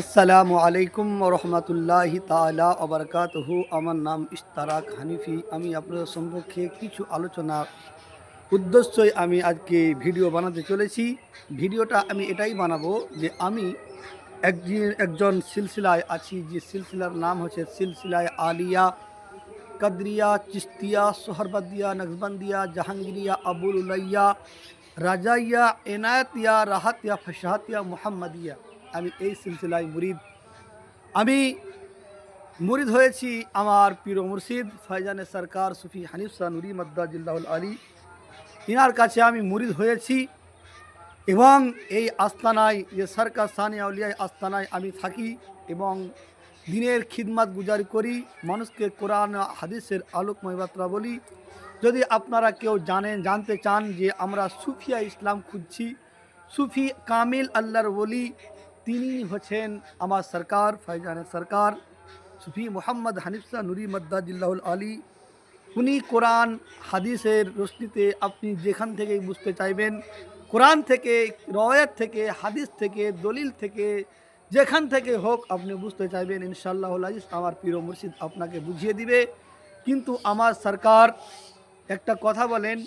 আসসালামু আলাইকুম রহমতুল্লাহি তালা অবরকাতহু আমার নাম ইশতারাক হানিফি। আমি আপনাদের সম্পর্কে কিছু আলোচনা উদ্দেশ্যই আমি আজকে ভিডিও বানাতে চলেছি। ভিডিওটা আমি এটাই বানাবো যে আমি একজন একজন সিলসিলায় আছি, যে সিলসিলার নাম হচ্ছে সিলসিলায় আলিয়া, কদরিয়া, চিস্তিয়া, সোহরবদিয়া নকশবন্দিয়া জাহাঙ্গীরিয়া, আবুল উলাইয়া, রাজাইয়া, এনায়তিয়া, রাহাতিয়া, ফশাহাতিয়া, মুহাম্মদিয়া। আমি এই সিলসিলায় মুরিদ। আমি মুরিদ হয়েছি আমার পীর মুর্শিদ ফয়জানে সরকার সুফি হানিফ শাহ নুরি মদ্দাজিল্লাহুল আলী। ইনার কাছে আমি মুরিদ হয়েছি এবং এই আস্তানায়, যে সরকার সানিয়া উলিয়ায় আস্তানায় আমি থাকি এবং দিনের খিদমাত গুজারি করি, মানুষকে কোরআন, হাদিসের আলোকময় বার্তা বলি। যদি আপনারা কেউ জানেন, জানতে চান যে আমরা সুফিয়া ইসলাম খুঁজছি, সুফি কামিল আল্লাহর বলি তিনি হচ্ছেন আমার সরকার, ফয়জানের সরকার। সুফি মোহাম্মদ হানিফসা নুরি মদ্দাজিল্লাহুল আলী, উনি কোরআন, হাদিসের রশ্মিতে আপনি যেখান থেকেই বুঝতে চাইবেন, কোরআন থেকে রয়েত থেকে, হাদিস থেকে, দলিল থেকে, যেখান থেকে হোক আপনি বুঝতে চাইবেন ইনশাল্লাহ আজিজ আমার প্রিয় মুর্শিদ আপনাকে বুঝিয়ে দিবে। কিন্তু আমার সরকার একটা কথা বলেন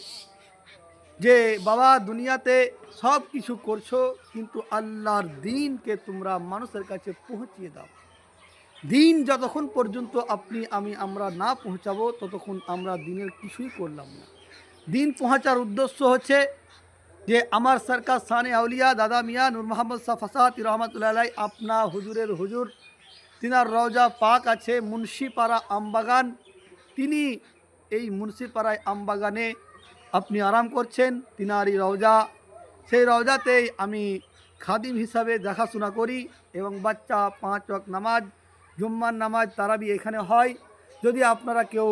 যে বাবা, দুনিয়াতে সব কিছু করছ, কিন্তু আল্লাহর দিনকে তোমরা মানুষের কাছে পৌঁছিয়ে দাও। দিন যতক্ষণ পর্যন্ত আপনি, আমি, আমরা না পৌঁছাবো, ততক্ষণ আমরা দিনের কিছুই করলাম না। দিন পৌঁছার উদ্দেশ্য হচ্ছে যে আমার সরকার সানে আউলিয়া, দাদা মিয়া, নূর মোহাম্মদ শাহ ফাসাদ রহমতুল্লাহ আপনা হুজুরের হুজুর, তিনার রওজা পাক আছে, মুন্সিপাড়া আমবাগান। তিনি এই মুন্সিপাড়ায় আমবাগানে আপনি আরাম করছেন, তিনারই রওজা। সেই রওজাতেই আমি খাদিম হিসাবে দেখাশোনা করি এবং বাচ্চা পাঁচ ওয়াক নামাজ, জুম্মার নামাজ, তারাবি এখানে হয়। যদি আপনারা কেউ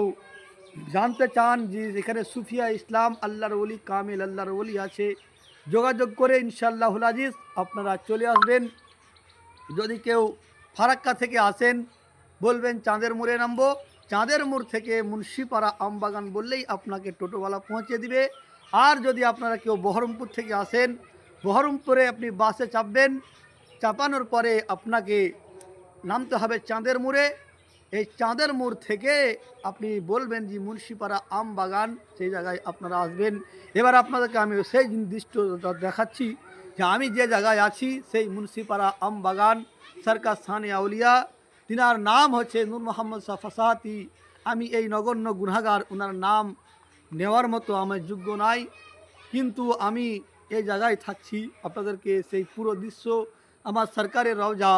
জানতে চান যে এখানে সুফিয়া ইসলাম, আল্লাহর ওলি, কামিল আল্লাহর ওলি আছে, যোগাযোগ করে ইনশাল্লাহুল আজিজ আপনারা চলে আসবেন। যদি কেউ ফারাক্কা থেকে আসেন, বলবেন, চাঁদের মোড়ে নামবো। চাঁদের মোড় থেকে মুন্সিপাড়া আমবাগান বললেই আপনাকে টোটোওয়ালা পৌঁছে দিবে। আর যদি আপনারা কেউ বহরমপুর থেকে আসেন, বহরমপুরে আপনি বাসে চাপবেন। চাপানোর পরে আপনাকে নামতে হবে চাঁদের মোড়ে। এই চাঁদের মোড় থেকে আপনি বলবেন যে মুন্সিপাড়া আম বাগান সেই জায়গায় আপনারা আসবেন। এবার আপনাদেরকে আমি সেই নির্দিষ্ট দেখাচ্ছি যে আমি যে জায়গায় আছি, সেই মুন্সিপাড়া আম বাগান সরকার সানি আউলিয়া তিনার নাম হচ্ছে নূর মোহাম্মদ শাহ ফাসাহাতি আমি এই নগণ্য গুনাগার ওনার নাম নেওয়ার মতো আমার যোগ্য নাই। কিন্তু আমি এই জায়গায় থাকছি, আপনাদেরকে সেই পুরো দৃশ্য, আমার সরকারের রওজা,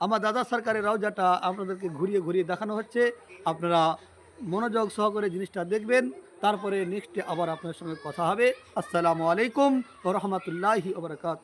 আমার দাদা সরকারের রওজাটা আপনাদেরকে ঘুরিয়ে ঘুরিয়ে দেখানো হচ্ছে। আপনারা মনোযোগ সহকারে জিনিসটা দেখবেন, তারপরে নেক্সটে আবার আপনার সঙ্গে কথা হবে। আসসালামু আলাইকুম রহমতুল্লাহি ওবরাকাত